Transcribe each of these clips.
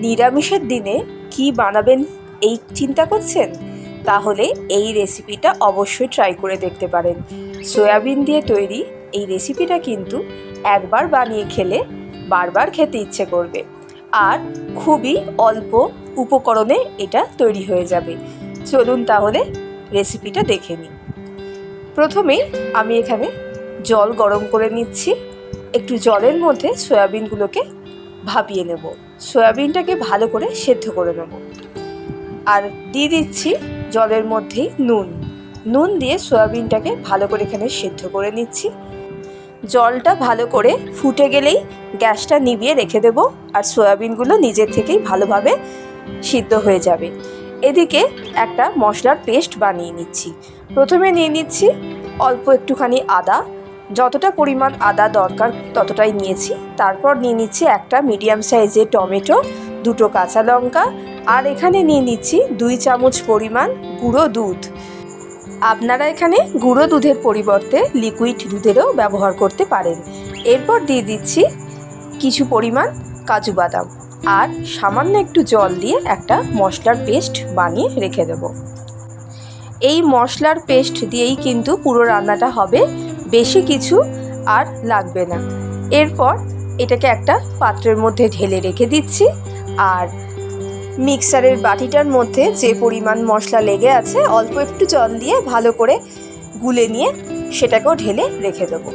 নিরামিষের দিনে কি বানাবেন এই চিন্তা করছেন? তাহলে এই রেসিপিটা অবশ্যই ট্রাই করে দেখতে পারেন। সয়াবিন দিয়ে তৈরি এই রেসিপিটা কিন্তু একবার বানিয়ে খেলে বারবার খেতে ইচ্ছে করবে। আর খুবই অল্প উপকরণে এটা তৈরি হয়ে যাবে। চলুন তাহলে রেসিপিটা দেখে নিই। প্রথমেই আমি এখানে জল গরম করে নিচ্ছি। একটু জলের মধ্যে সয়াবিনগুলোকে ভাপিয়ে নেব। সয়াবিনটাকে ভালো করে সেদ্ধ করে নেব। আর দিয়ে দিচ্ছি জলের মধ্যেই নুন। নুন দিয়ে সয়াবিনটাকে ভালো করে এখানে সেদ্ধ করে নিচ্ছি। জলটা ভালো করে ফুটে গেলেই গ্যাসটা নিভিয়ে রেখে দেব আর সয়াবিনগুলো নিজের থেকেই ভালোভাবে সিদ্ধ হয়ে যাবে। এদিকে একটা মশলার পেস্ট বানিয়ে নিচ্ছি। প্রথমে নিয়ে নিচ্ছি অল্প একটুখানি আদা যতটা পরিমাণ আদা দরকার ততটাই নিয়েছি। তারপর নিয়ে নিচ্ছি একটা মিডিয়াম সাইজের টমেটো, দুটো কাঁচা লঙ্কা, আর এখানে নিয়ে নিচ্ছি দুই চামচ পরিমাণ গুঁড়ো দুধ। আপনারা এখানে গুঁড়ো দুধের পরিবর্তে লিকুইড দুধেরও ব্যবহার করতে পারেন। এরপর দিয়ে দিচ্ছি কিছু পরিমাণ কাজু বাদাম, আর সামান্য একটু জল দিয়ে একটা মশলার পেস্ট বানিয়ে রেখে দেব। এই মশলার পেস্ট দিয়েই কিন্তু পুরো রান্নাটা হবে। বেশি কিছু আর লাগবে না। এরপর এটাকে একটা পাত্রের মধ্যে ঢেলে রেখে দিচ্ছি। আর মিক্সারের বাটিটার মধ্যে যে পরিমাণ মশলা লেগে আছে, অল্প একটু জল দিয়ে ভালো করে গুলে নিয়ে সেটাকেও ঢেলে রেখে দেবো।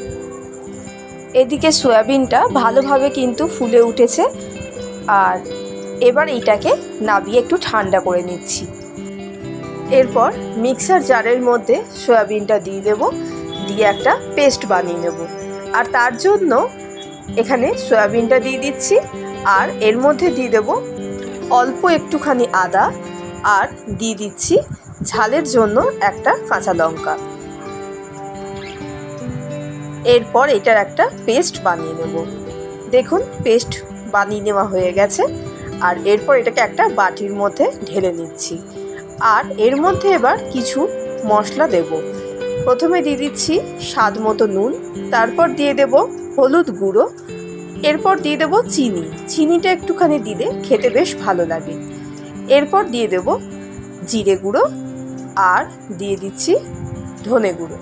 এদিকে সয়াবিনটা ভালোভাবে কিন্তু ফুলে উঠেছে। আর এবার এটাকে নাবিয়ে একটু ঠান্ডা করে নিচ্ছি। এরপর মিক্সার জারের মধ্যে সয়াবিনটা দিয়ে দেব। দিয়ে একটা পেস্ট বানিয়ে নেব। আর তার জন্য এখানে সয়াবিনটা দিয়ে দিচ্ছি, আর এর মধ্যে দিয়ে দেব অল্প একটুখানি আদা, আর দিয়ে দিচ্ছি ঝালের জন্য একটা কাঁচা লঙ্কা। এরপর এটার একটা পেস্ট বানিয়ে নেব। দেখুন পেস্ট বানিয়ে নেওয়া হয়ে গেছে, আর এরপর এটাকে একটা বাটির মধ্যে ঢেলে নিচ্ছি। আর এর মধ্যে এবার কিছু মশলা দেব। প্রথমে দিয়ে দিচ্ছি স্বাদ মতো নুন, তারপর দিয়ে দেব হলুদ গুঁড়ো, এরপর দিয়ে দেব চিনি। চিনিটা একটুখানি দিলে খেতে বেশ ভালো লাগে। এরপর দিয়ে দেব জিরে গুঁড়ো আর দিয়ে দিচ্ছি ধনে গুঁড়ো।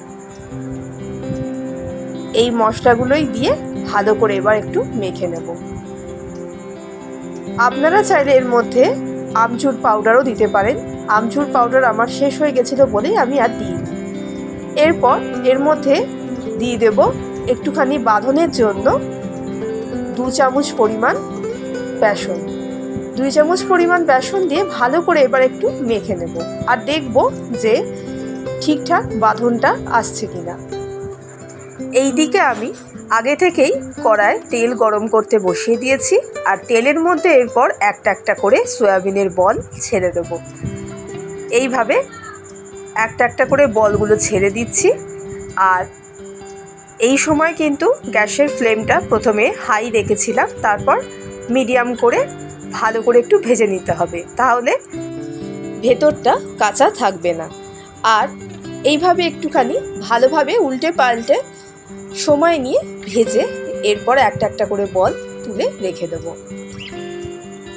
এই মশলাগুলোই দিয়ে ভালো করে এবার একটু মেখে নেব। আপনারা চাইলে এর মধ্যে আমচুর পাউডারও দিতে পারেন। আমচুর পাউডার আমার শেষ হয়ে গেছিল বলেই আমি আর দিইনি। এরপর এর মধ্যে দিয়ে দেব একটুখানি বাঁধনের জন্য দু চামচ পরিমাণ বেসন। দুই চামচ পরিমাণ বেসন দিয়ে ভালো করে এবার একটু মেখে নেব আর দেখব যে ঠিকঠাক বাঁধনটা আসছে কিনা। এই দিকে আমি আগে থেকেই কড়ায় তেল গরম করতে বসিয়ে দিয়েছি আর তেলের মধ্যে এরপর একটা একটা করে সয়াবিনের বল ছেড়ে দেবো। এইভাবে একটা একটা করে বলগুলো ছেড়ে দিচ্ছি। আর এই সময় কিন্তু গ্যাসের ফ্লেমটা প্রথমে হাই রেখেছিলাম, তারপর মিডিয়াম করে ভালো করে একটু ভেজে নিতে হবে। তাহলে ভেতরটা কাঁচা থাকবে না। আর এইভাবে একটুখানি ভালোভাবে উল্টে পাল্টে সময় নিয়ে ভেজে এরপর একটা একটা করে বল তুলে রেখে দেবো।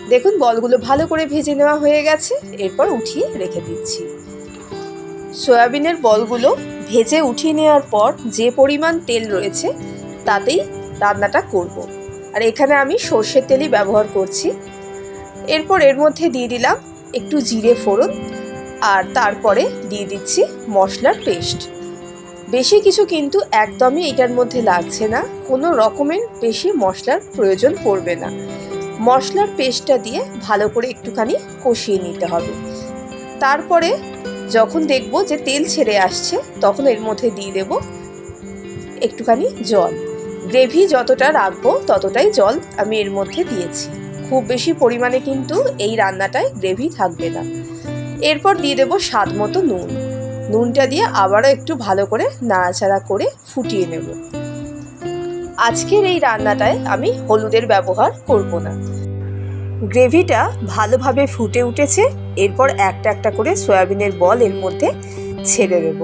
দেখুন, বলগুলো ভালো করে ভেজে নেওয়া হয়ে গেছে। এরপর উঠিয়ে রেখে দিচ্ছি। সয়াবিনের বলগুলো ভেজে উঠিয়ে নেওয়ার পর যে পরিমাণ তেল রয়েছে, তাতেই রান্নাটা করব। আর এখানে আমি সর্ষের তেলই ব্যবহার করছি। এরপর এর মধ্যে দিয়ে দিলাম একটু জিরে ফোড়ন আর তারপরে দিয়ে দিচ্ছি মশলার পেস্ট। বেশি কিছু কিন্তু একদমই এটার মধ্যে লাগছে না, কোনো রকমের বেশি মশলার প্রয়োজন পড়বে না। মশলার পেস্টটা দিয়ে ভালো করে একটুখানি কষিয়ে নিতে হবে। তারপরে যখন দেখব যে তেল ছেড়ে আসছে, তখন এর মধ্যে দিয়ে দেব একটুখানি জল। গ্রেভি যতটা রাখব, ততটাই জল আমি এর মধ্যে দিয়েছি। খুব বেশি পরিমাণে কিন্তু এই রান্নাটায় গ্রেভি থাকবে না। এরপর দিয়ে দেবো স্বাদ মতো নুন। নুনটা দিয়ে আবারও একটু ভালো করে নাড়াচাড়া করে ফুটিয়ে নেব। আজকের এই রান্নাটায় আমি হলুদের ব্যবহার করব না। গ্রেভিটা ভালোভাবে ফুটে উঠেছে। এরপর একটা একটা করে সয়াবিনের বল এর মধ্যে ছেড়ে দেব।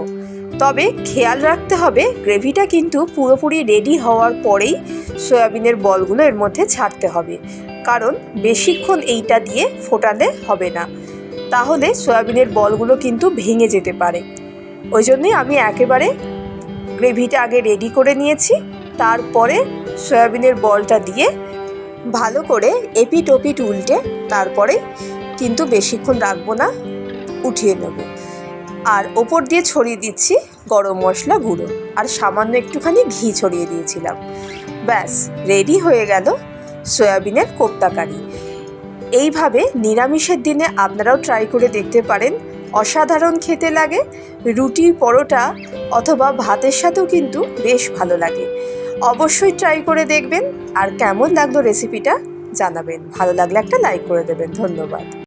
তবে খেয়াল রাখতে হবে, গ্রেভিটা কিন্তু পুরোপুরি রেডি হওয়ার পরেই সয়াবিনের বলগুলো এর মধ্যে ছাড়তে হবে। কারণ বেশিক্ষণ এইটা দিয়ে ফোটালে হবে না। তাহলে সয়াবিনের বলগুলো কিন্তু ভেঙে যেতে পারে। ওই জন্যই আমি একেবারে গ্রেভিটা আগে রেডি করে নিয়েছি। তারপরে সয়াবিনের বলটা দিয়ে ভালো করে এপিট ওপিট উল্টে তারপরে কিন্তু বেশিক্ষণ রাখব না, উঠিয়ে নেব। আর ওপর দিয়ে ছড়িয়ে দিচ্ছি গরম মশলা গুঁড়ো। আর সামান্য একটুখানি ঘি ছড়িয়ে দিয়েছিলাম। ব্যাস, রেডি হয়ে গেল সয়াবিনের কোপ্তা কারি। এইভাবে নিরামিষের দিনে আপনারাও ট্রাই করে দেখতে পারেন। অসাধারণ খেতে লাগে, রুটি, পরোটা অথবা ভাতের সাথেও কিন্তু বেশ ভালো লাগে। অবশ্যই ট্রাই করে দেখবেন। আর কেমন লাগল রেসিপিটা জানাবেন। ভালো লাগলে একটা লাইক করে দেবেন। ধন্যবাদ।